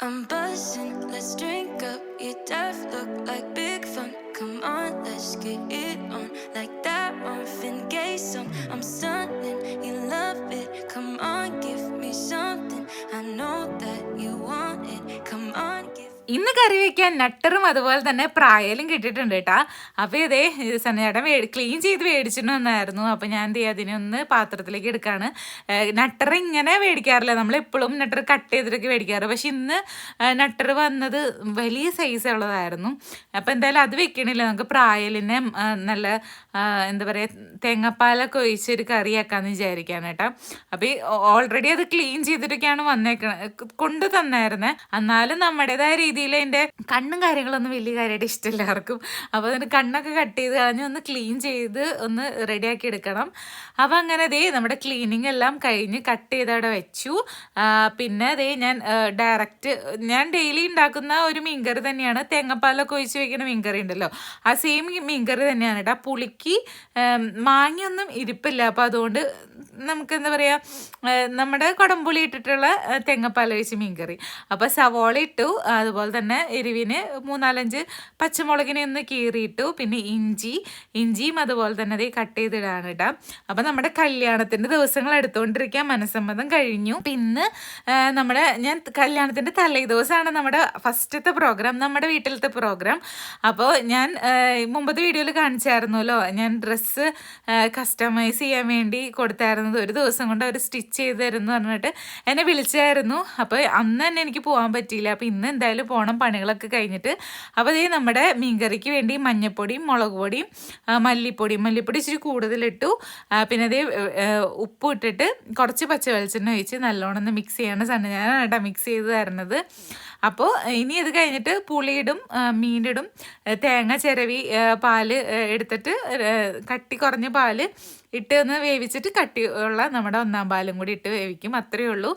I'm buzzing, let's drink up. Your death look like ഇന്ന് കറി വെക്കാൻ നട്ടറും അതുപോലെ തന്നെ പ്രായലും കിട്ടിയിട്ടുണ്ട് കേട്ടാ. അപ്പോൾ ഇതേ സന്നേടം ക്ലീൻ ചെയ്ത് മേടിച്ചിട്ട് വന്നായിരുന്നു. അപ്പോൾ ഞാൻ എന്ത് ചെയ്യുക അതിനെ ഒന്ന് പാത്രത്തിലേക്ക് എടുക്കുകയാണ് നട്ടർ ഇങ്ങനെ മേടിക്കാറില്ല നമ്മൾ എപ്പോഴും നട്ടർ കട്ട് ചെയ്തിട്ടൊക്കെ മേടിക്കാറ് പക്ഷെ ഇന്ന് നട്ടർ വന്നത് വലിയ സൈസ് ഉള്ളതായിരുന്നു. അപ്പോൾ എന്തായാലും അത് വെക്കണില്ല. നമുക്ക് പ്രായലിനെ നല്ല എന്താ പറയുക തേങ്ങാപ്പാലൊക്കെ ഒഴിച്ചൊരു കറിയാക്കാന്ന് വിചാരിക്കാൻ കേട്ടോ. അപ്പോൾ ഓൾറെഡി അത് ക്ലീൻ ചെയ്തിട്ടൊക്കെയാണ് വന്നേക്കുന്നത് കൊണ്ട് തന്നായിരുന്നേ എന്നാലും നമ്മുടേതായ രീതിയിൽ അതിന്റെ കണ്ണും കാര്യങ്ങളൊന്നും വലിയ കാര്യമായിട്ട് ഇഷ്ടമില്ല ആർക്കും. അപ്പോൾ അതിന് കണ്ണൊക്കെ കട്ട് ചെയ്ത് കളഞ്ഞ് ഒന്ന് ക്ലീൻ ചെയ്ത് ഒന്ന് റെഡിയാക്കി എടുക്കണം. അപ്പോൾ അങ്ങനെ ദേ നമ്മുടെ ക്ലീനിങ് എല്ലാം കഴിഞ്ഞ് കട്ട് ചെയ്ത് അവിടെ വെച്ചു. പിന്നെ ദേ ഞാൻ ഡയറക്റ്റ് ഞാൻ ഡെയിലി ഉണ്ടാക്കുന്ന ഒരു മീൻകറി തന്നെയാണ്. തേങ്ങാപ്പാലൊക്കെ ഒഴിച്ച് വെക്കുന്ന മീൻകറി ഉണ്ടല്ലോ. ആ സെയിം മീൻകറി തന്നെയാണ് കേട്ടോ പുളിക്ക് മാങ്ങയൊന്നും ഇരിപ്പില്ല. അപ്പോൾ അതുകൊണ്ട് നമുക്ക് എന്താ പറയുക നമ്മുടെ കുടംപുളി ഇട്ടിട്ടുള്ള തേങ്ങാപ്പാൽ ഒഴിച്ച് മീൻകറി. അപ്പോൾ സവോള ഇട്ടു അതുപോലെ തന്നെ എരിവിന് മൂന്നാലഞ്ച് പച്ചമുളകിനെ ഒന്ന് കീറിയിട്ടു പിന്നെ ഇഞ്ചി ഇഞ്ചിയും അതുപോലെ തന്നെ അത് കട്ട് ചെയ്തിടാണ് കേട്ടോ അപ്പം നമ്മുടെ കല്യാണത്തിന്റെ ദിവസങ്ങൾ എടുത്തുകൊണ്ടിരിക്കാൻ മനസ്സമ്മതം കഴിഞ്ഞു. പിന്നെ നമ്മുടെ ഞാൻ കല്യാണത്തിന്റെ തലേ ദിവസമാണ് നമ്മുടെ ഫസ്റ്റത്തെ പ്രോഗ്രാം നമ്മുടെ വീട്ടിലത്തെ പ്രോഗ്രാം. അപ്പോൾ ഞാൻ മുമ്പത്തെ വീഡിയോയിൽ കാണിച്ചായിരുന്നല്ലോ ഞാൻ ഡ്രസ്സ് കസ്റ്റമൈസ് ചെയ്യാൻ വേണ്ടി കൊടുത്തായിരുന്നത് ഒരു ദിവസം കൊണ്ട് അവർ സ്റ്റിച്ച് ചെയ്ത് തരുമെന്ന് പറഞ്ഞിട്ട് എന്നെ വിളിച്ചായിരുന്നു. അപ്പോൾ അന്ന് തന്നെ എനിക്ക് പോകാൻ പറ്റിയില്ല. അപ്പോൾ ഇന്ന് എന്തായാലും പോകണം പണികളൊക്കെ കഴിഞ്ഞിട്ട്. അപ്പോൾ ഇതേ നമ്മുടെ മീൻകറിക്ക് വേണ്ടി മഞ്ഞപ്പൊടിയും മുളക് പൊടിയും മല്ലിപ്പൊടിയും മല്ലിപ്പൊടി ഇച്ചിരി കൂടുതലിട്ടു. പിന്നെ അതേ ഉപ്പ് ഇട്ടിട്ട് കുറച്ച് പച്ച വെളിച്ചെണ്ണ ഒഴിച്ച് നല്ലോണം ഒന്ന് മിക്സ് ചെയ്യണം സണ്ണ ഞാനാണ് കേട്ടോ മിക്സ് ചെയ്ത് തരുന്നത്. അപ്പോൾ ഇനി ഇത് കഴിഞ്ഞിട്ട് പുളിയിടും മീനിടും തേങ്ങ ചിരവി പാൽ എടുത്തിട്ട് കട്ടി കുറഞ്ഞ പാൽ ഇട്ട് ഒന്ന് വേവിച്ചിട്ട് കട്ടി ഉള്ള നമ്മുടെ ഒന്നാം പാലും കൂടി ഇട്ട് വേവിക്കും. അത്രയേ ഉള്ളൂ.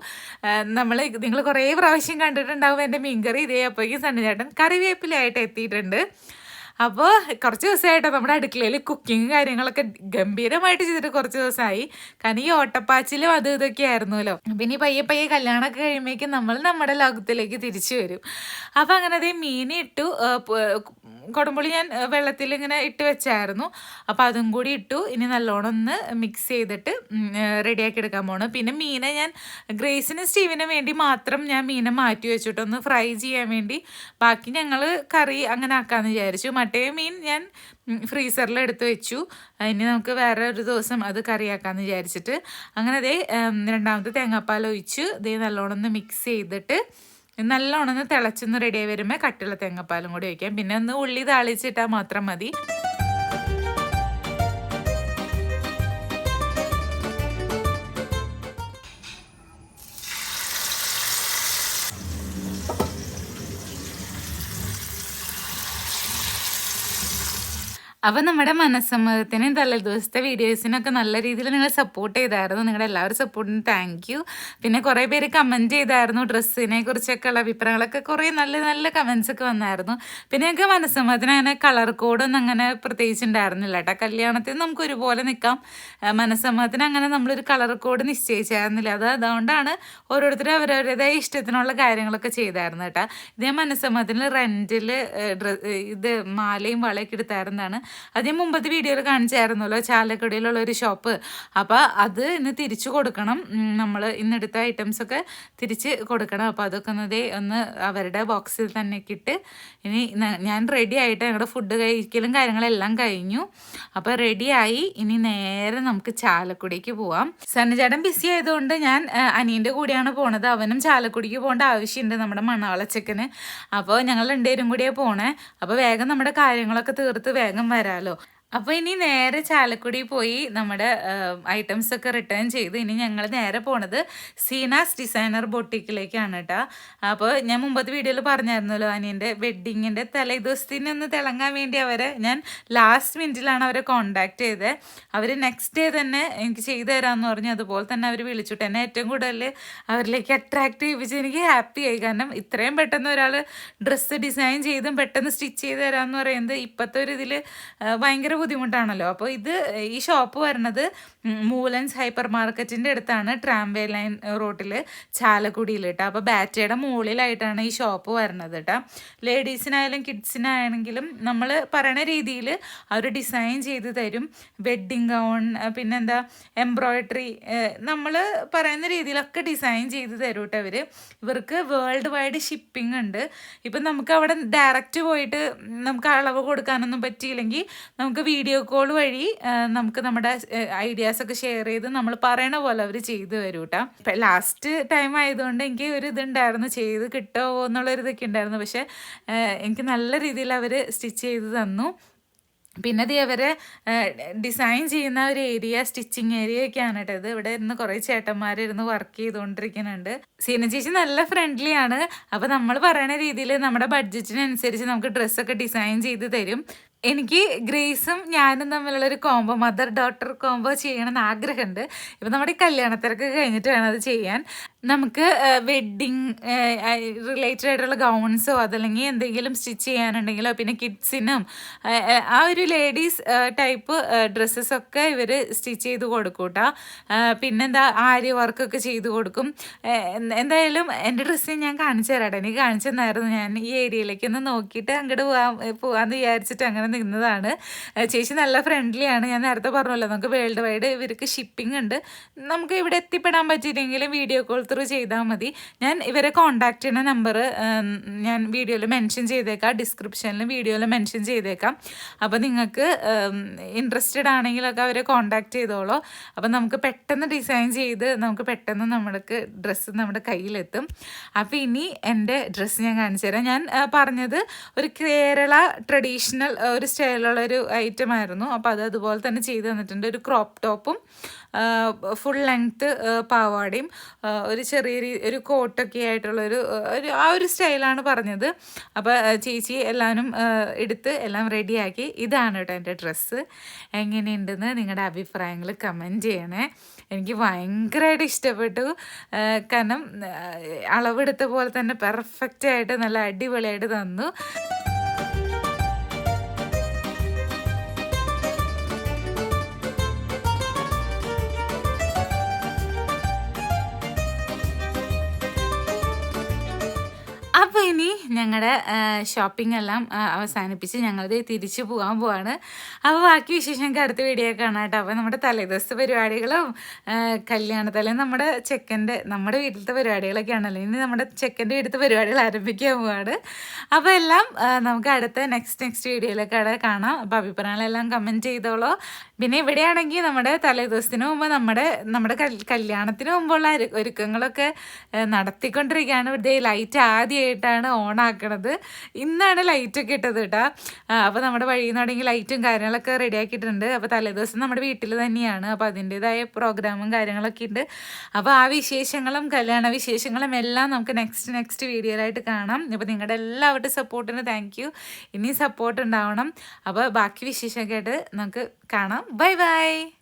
നമ്മൾ നിങ്ങൾ കുറേ പ്രാവശ്യം കണ്ടിട്ടുണ്ടാവും എന്റെ മീൻകറി ഇതേ. അപ്പോഴേക്കും സണ്ണിചേട്ടൻ കറിവേപ്പിലായിട്ട് എത്തിയിട്ടുണ്ട്. അപ്പോൾ കുറച്ച് ദിവസമായിട്ട് നമ്മുടെ അടുക്കളയിൽ കുക്കിങ് കാര്യങ്ങളൊക്കെ ഗംഭീരമായിട്ട് ചെയ്തിട്ട് കുറച്ച് ദിവസമായി. കാരണം ഈ ഓട്ടപ്പാച്ചിലും അത് ഇതൊക്കെ ആയിരുന്നല്ലോ. പിന്നെ പയ്യെ പയ്യെ കല്യാണമൊക്കെ കഴിയുമ്പോഴേക്കും നമ്മൾ നമ്മുടെ ലോകത്തിലേക്ക് തിരിച്ചു വരും. അപ്പോൾ അങ്ങനെ അതേ മീനിട്ടു കുടമ്പുളി ഞാൻ വെള്ളത്തിൽ ഇങ്ങനെ ഇട്ട് വെച്ചായിരുന്നു. അപ്പോൾ അതും കൂടി ഇട്ടു. ഇനി നല്ലോണം ഒന്ന് മിക്സ് ചെയ്തിട്ട് റെഡിയാക്കി എടുക്കാൻ പോകണം പിന്നെ മീനെ ഞാൻ ഗ്രേസിനും സ്റ്റീവിനും വേണ്ടി മാത്രം ഞാൻ മീനെ മാറ്റി വെച്ചിട്ടൊന്ന് ഫ്രൈ ചെയ്യാൻ വേണ്ടി. ബാക്കി ഞങ്ങൾ കറി അങ്ങനെ ആക്കാമെന്ന് വിചാരിച്ചു. മറ്റേ മീൻ ഞാൻ ഫ്രീസറിൽ എടുത്ത് വെച്ചു. ഇനി നമുക്ക് വേറെ ഒരു ദിവസം അത് കറിയാക്കാമെന്ന് വിചാരിച്ചിട്ട്. അങ്ങനെ അതേ രണ്ടാമത്തെ തേങ്ങാപ്പാൽ ഒഴിച്ച് ദേ നല്ലോണം ഒന്ന് മിക്സ് ചെയ്തിട്ട് നല്ലോണം ഒന്ന് തിളച്ചൊന്ന് റെഡിയായി വരുമ്പോൾ കട്ടിയുള്ള തേങ്ങാപ്പാലും കൂടി ഒഴിക്കാം. പിന്നെ ഒന്ന് ഉള്ളി താളിച്ചിട്ടാൽ മാത്രം മതി. അപ്പം നമ്മുടെ മനസ്സമ്മതത്തിനും തലേ ദിവസത്തെ വീഡിയോസിനൊക്കെ നല്ല രീതിയിൽ നിങ്ങൾ സപ്പോർട്ട് ചെയ്തായിരുന്നു. നിങ്ങളുടെ എല്ലാവരും സപ്പോർട്ടിന് താങ്ക് യു പിന്നെ കുറേ പേര് കമന്റ് ചെയ്തായിരുന്നു ഡ്രസ്സിനെ കുറിച്ചൊക്കെ ഉള്ള അഭിപ്രായങ്ങളൊക്കെ. കുറേ നല്ല നല്ല കമൻസ് ഒക്കെ വന്നായിരുന്നു. പിന്നെ ഞങ്ങൾക്ക് മനസ്സമ്മതത്തിന് അങ്ങനെ കളർ കോഡൊന്നും അങ്ങനെ പ്രത്യേകിച്ച് ഉണ്ടായിരുന്നില്ല കേട്ടോ. കല്യാണത്തിന് നമുക്ക് ഒരുപോലെ നിൽക്കാം. മനസ്സമ്മതത്തിന് അങ്ങനെ നമ്മളൊരു കളർ കോഡ് നിശ്ചയിച്ചായിരുന്നില്ല. അത് അതുകൊണ്ടാണ് ഓരോരുത്തരും അവരവരുടേതായ ഇഷ്ടത്തിനുള്ള കാര്യങ്ങളൊക്കെ ചെയ്തായിരുന്നു കേട്ടോ. ഇതേ മനസ്സമ്മതത്തിന് റെന്റിൽ ഇത് മാലയും വളയൊക്കെ എടുത്തായിരുന്നതാണ്. അത് മുമ്പത്തെ വീഡിയോയിൽ കാണിച്ചായിരുന്നല്ലോ ചാലക്കുടിയിലുള്ള ഒരു ഷോപ്പ്. അപ്പോൾ അത് ഇന്ന് തിരിച്ചു കൊടുക്കണം. നമ്മൾ ഇന്നെടുത്ത ഐറ്റംസൊക്കെ തിരിച്ച് കൊടുക്കണം. അപ്പോൾ അതൊക്കെ ഒന്നതേ ഒന്ന് അവരുടെ ബോക്സിൽ തന്നെ ഇട്ട് ഇനി ഞാൻ റെഡി ആയിട്ട് ഞങ്ങളുടെ ഫുഡ് കഴിക്കലും കാര്യങ്ങളെല്ലാം കഴിഞ്ഞു. അപ്പോൾ റെഡിയായി ഇനി നേരെ നമുക്ക് ചാലക്കുടിക്ക് പോവാം. സന്നചേട്ടൻ ബിസി ആയതുകൊണ്ട് ഞാൻ അനിയന്റെ കൂടെയാണ് പോണത്. അവനും ചാലക്കുടിക്ക് പോകേണ്ട ആവശ്യമുണ്ട് നമ്മുടെ മണാളച്ചക്കന് അപ്പോൾ ഞങ്ങൾ രണ്ടുപേരും കൂടിയാണ് പോണേ. അപ്പോൾ വേഗം നമ്മുടെ കാര്യങ്ങളൊക്കെ തീർത്ത് വേഗം വരാലോ? അപ്പോൾ ഇനി നേരെ ചാലക്കുടി പോയി നമ്മുടെ ഐറ്റംസ് ഒക്കെ റിട്ടേൺ ചെയ്ത് ഇനി ഞങ്ങൾ നേരെ പോണത് സീനാസ് ഡിസൈനർ ബൊട്ടിക്കിലേക്കാണ് കേട്ടോ അപ്പോൾ ഞാൻ മുമ്പത്തെ വീഡിയോയിൽ പറഞ്ഞായിരുന്നല്ലോ അനിയന്റെ വെഡ്ഡിങ്ങിന്റെ തലേ ദിവസത്തിന് ഒന്ന് തിളങ്ങാൻ വേണ്ടി അവരെ ഞാൻ ലാസ്റ്റ് മിനിറ്റിലാണ് അവരെ കോണ്ടാക്ട് ചെയ്തത് അവർ നെക്സ്റ്റ് ഡേ തന്നെ എനിക്ക് ചെയ്തു തരാമെന്ന് പറഞ്ഞു. അതുപോലെ തന്നെ അവർ വിളിച്ചിട്ട് എന്നെ ഏറ്റവും കൂടുതൽ അവരിലേക്ക് അട്രാക്ട് ചെയ്യിപ്പിച്ച് എനിക്ക് ഹാപ്പി ആയി. കാരണം ഇത്രയും പെട്ടെന്ന് ഒരാൾ ഡ്രസ്സ് ഡിസൈൻ ചെയ്തും പെട്ടെന്ന് സ്റ്റിച്ച് ചെയ്ത് തരാമെന്ന് പറയുന്നത് ഇപ്പോഴത്തെ ഒരു ഇതിൽ ഭയങ്കര ബുദ്ധിമുട്ടാണല്ലോ. അപ്പോൾ ഇത് ഈ ഷോപ്പ് വരുന്നത് മൂലൻസ് ഹൈപ്പർ മാർക്കറ്റിന്റെ അടുത്താണ് ട്രാംവേ ലൈൻ റോട്ടിൽ ചാലക്കുടിയിൽ കേട്ടോ. അപ്പോൾ ബാറ്റയുടെ മുകളിലായിട്ടാണ് ഈ ഷോപ്പ് വരുന്നത് കേട്ടോ. ലേഡീസിനായാലും കിഡ്സിനാണെങ്കിലും നമ്മൾ പറയണ രീതിയിൽ അവർ ഡിസൈൻ ചെയ്ത് തരും. വെഡ്ഡിങ് ഗൗൺ പിന്നെന്താ എംബ്രോയ്ഡറി നമ്മൾ പറയുന്ന രീതിയിലൊക്കെ ഡിസൈൻ ചെയ്ത് തരും കേട്ടോ ഇവർ ഇവർക്ക് വേൾഡ് വൈഡ് ഷിപ്പിംഗ് ഉണ്ട്. ഇപ്പം നമുക്ക് അവിടെ ഡയറക്റ്റ് പോയിട്ട് നമുക്ക് അളവ് കൊടുക്കാനൊന്നും പറ്റിയില്ലെങ്കിൽ നമുക്ക് വീഡിയോ കോൾ വഴി നമുക്ക് നമ്മുടെ ഐഡിയാസ് ഒക്കെ ഷെയർ ചെയ്ത് നമ്മൾ പറയണ പോലെ അവർ ചെയ്തു തരും കേട്ടോ ഇപ്പം ലാസ്റ്റ് ടൈം ആയതുകൊണ്ട് എനിക്ക് ഒരു ഇതുണ്ടായിരുന്നു ചെയ്ത് കിട്ടുമോ എന്നുള്ളൊരിതൊക്കെ ഉണ്ടായിരുന്നു. പക്ഷേ എനിക്ക് നല്ല രീതിയിൽ അവർ സ്റ്റിച്ച് ചെയ്ത് തന്നു. പിന്നെ ഇത് അവരെ ഡിസൈൻ ചെയ്യുന്ന ഒരു ഏരിയ സ്റ്റിച്ചിങ് ഏരിയ ഒക്കെയാണ് കേട്ടോ ഇത്. ഇവിടെ ഇരുന്ന് കുറേ ചേട്ടന്മാരിരുന്ന് വർക്ക് ചെയ്തുകൊണ്ടിരിക്കുന്നുണ്ട്. സീന ചേച്ചി നല്ല ഫ്രണ്ട്ലി ആണ്. അപ്പോൾ നമ്മൾ പറയുന്ന രീതിയിൽ നമ്മുടെ ബഡ്ജറ്റിനനുസരിച്ച് നമുക്ക് ഡ്രസ്സൊക്കെ ഡിസൈൻ ചെയ്ത് തരും. എനിക്ക് ഗ്രേസും ഞാനും തമ്മിലുള്ള ഒരു കോംബോ മദർ ഡോട്ടർ കോംബോ ചെയ്യണമെന്ന് ആഗ്രഹമുണ്ട്. ഇപ്പം നമ്മുടെ കല്യാണത്തിരക്ക് കഴിഞ്ഞിട്ട് വേണം അത് ചെയ്യാൻ. നമുക്ക് വെഡ്ഡിങ് റിലേറ്റഡ് ആയിട്ടുള്ള ഗൗൺസോ അതല്ലെങ്കിൽ എന്തെങ്കിലും സ്റ്റിച്ച് ചെയ്യാനുണ്ടെങ്കിലോ പിന്നെ കിഡ്സിനും ആ ഒരു ലേഡീസ് ടൈപ്പ് ഡ്രസ്സസൊക്കെ ഇവർ സ്റ്റിച്ച് ചെയ്ത് കൊടുക്കും കേട്ടോ പിന്നെന്താ ആര്യ വർക്കൊക്കെ ചെയ്ത് കൊടുക്കും. എന്തായാലും എന്റെ ഡ്രസ്സ് ഞാൻ കാണിച്ചു തരാട്ടെ എനിക്ക് കാണിച്ചു തന്നായിരുന്നു ഞാൻ ഈ ഏരിയയിലേക്ക് ഒന്ന് നോക്കിയിട്ട് അങ്ങോട്ട് പോകാൻ പോകാമെന്ന് വിചാരിച്ചിട്ട് അങ്ങനെ നിന്നതാണ്. ചേച്ചി നല്ല ഫ്രണ്ട്ലിയാണ് ഞാൻ നേരത്തെ പറഞ്ഞല്ലോ നമുക്ക് വേൾഡ് വൈഡ് ഇവർക്ക് ഷിപ്പിംഗ് ഉണ്ട്. നമുക്ക് ഇവിടെ എത്തിപ്പെടാൻ പറ്റിയില്ലെങ്കിലും വീഡിയോ കോൾ ത്രൂ ചെയ്താൽ മതി. ഞാൻ ഇവരെ കോൺടാക്ട് ചെയ്യുന്ന നമ്പർ ഞാൻ വീഡിയോയിൽ മെൻഷൻ ചെയ്തേക്കാം. ഡിസ്ക്രിപ്ഷനിലും വീഡിയോയിൽ മെൻഷൻ ചെയ്തേക്കാം. അപ്പോൾ നിങ്ങൾക്ക് ഇൻട്രസ്റ്റഡ് ആണെങ്കിലൊക്കെ അവരെ കോൺടാക്ട് ചെയ്തോളൂ. അപ്പോൾ നമുക്ക് പെട്ടെന്ന് ഡിസൈൻ ചെയ്ത് നമുക്ക് പെട്ടെന്ന് നമ്മൾക്ക് ഡ്രസ്സ് നമ്മുടെ കയ്യിലെത്തും. അപ്പോൾ ഇനി എന്റെ ഡ്രസ്സ് ഞാൻ കാണിച്ചു തരാം. ഞാൻ പറഞ്ഞത് ഒരു കേരള ട്രഡീഷണൽ ഒരു സ്റ്റൈലുള്ള ഒരു ഐറ്റം ആയിരുന്നു. അപ്പോൾ അത് അതുപോലെ തന്നെ ചെയ്ത് തന്നിട്ടുണ്ട്. ഒരു ക്രോപ്പ് ടോപ്പും ഫുൾ ലെങ്ത്ത് പാവാടയും ഒരു ചെറിയ ഒരു കോട്ടൊക്കെ ആയിട്ടുള്ളൊരു ഒരു ആ ഒരു സ്റ്റൈലാണ് പറഞ്ഞത്. അപ്പോൾ ചേച്ചി എല്ലാവരും എടുത്ത് എല്ലാം റെഡിയാക്കി ഇതാണ് കേട്ടോ എന്റെ ഡ്രസ്സ് എങ്ങനെയുണ്ടെന്ന് നിങ്ങളുടെ അഭിപ്രായങ്ങൾ കമന്റ് ചെയ്യണേ. എനിക്ക് ഭയങ്കരമായിട്ട് ഇഷ്ടപ്പെട്ടു. കാരണം അളവെടുത്ത പോലെ തന്നെ പെർഫെക്റ്റായിട്ട് നല്ല അടിപൊളിയായിട്ട് തന്നു. അപ്പോൾ ഇനി ഞങ്ങളുടെ ഷോപ്പിംഗ് എല്ലാം അവസാനിപ്പിച്ച് ഞങ്ങളത് തിരിച്ചു പോകാൻ പോവാണ്. അപ്പോൾ ബാക്കി വിശേഷം ഞങ്ങൾക്ക് അടുത്ത വീഡിയോ കാണാം കേട്ടോ. അപ്പോൾ നമ്മുടെ തലേദിവസത്തെ പരിപാടികളും കല്യാണത്തലേ നമ്മുടെ ചെക്കന്റെ നമ്മുടെ വീട്ടിലത്തെ പരിപാടികളൊക്കെ ആണല്ലോ ഇനി നമ്മുടെ ചെക്കന്റെ വീട്ടിലത്തെ പരിപാടികൾ ആരംഭിക്കാൻ പോവാണ്. അപ്പോൾ എല്ലാം നമുക്ക് അടുത്ത നെക്സ്റ്റ് നെക്സ്റ്റ് വീഡിയോയിലൊക്കെ കാണാം. അപ്പോൾ അഭിപ്രായങ്ങളെല്ലാം കമന്റ് ചെയ്തോളൂ. പിന്നെ ഇവിടെയാണെങ്കിൽ നമ്മുടെ തലേദിവസത്തിന് മുമ്പ് നമ്മുടെ നമ്മുടെ കല്യാണത്തിന് മുമ്പുള്ള ഒരുക്കങ്ങളൊക്കെ നടത്തിക്കൊണ്ടിരിക്കുകയാണ്. ഇവിടെ ലൈറ്റ് ആദ്യമായിട്ടാണ് ഓൺ ആക്കണത് ഇന്നാണ് ലൈറ്റൊക്കെ ഇട്ടത് കേട്ടോ. അപ്പോൾ നമ്മുടെ വഴിയിൽ നിന്നാണെങ്കിൽ ലൈറ്റും കാര്യങ്ങളൊക്കെ റെഡി ആക്കിയിട്ടുണ്ട്. അപ്പോൾ തലേദിവസം നമ്മുടെ വീട്ടിൽ തന്നെയാണ്. അപ്പോൾ അതിന്റെതായ പ്രോഗ്രാമും കാര്യങ്ങളൊക്കെ ഉണ്ട് അപ്പോൾ ആ വിശേഷങ്ങളും കല്യാണ വിശേഷങ്ങളും എല്ലാം നമുക്ക് നെക്സ്റ്റ് നെക്സ്റ്റ് വീഡിയോയിലായിട്ട് കാണാം. അപ്പോൾ നിങ്ങളുടെ എല്ലാവരുടെ സപ്പോർട്ടിന് താങ്ക് യു ഇനി സപ്പോർട്ട് ഉണ്ടാവണം. അപ്പോൾ ബാക്കി വിശേഷമൊക്കെ ആയിട്ട് നമുക്ക് കാണാം. Bye bye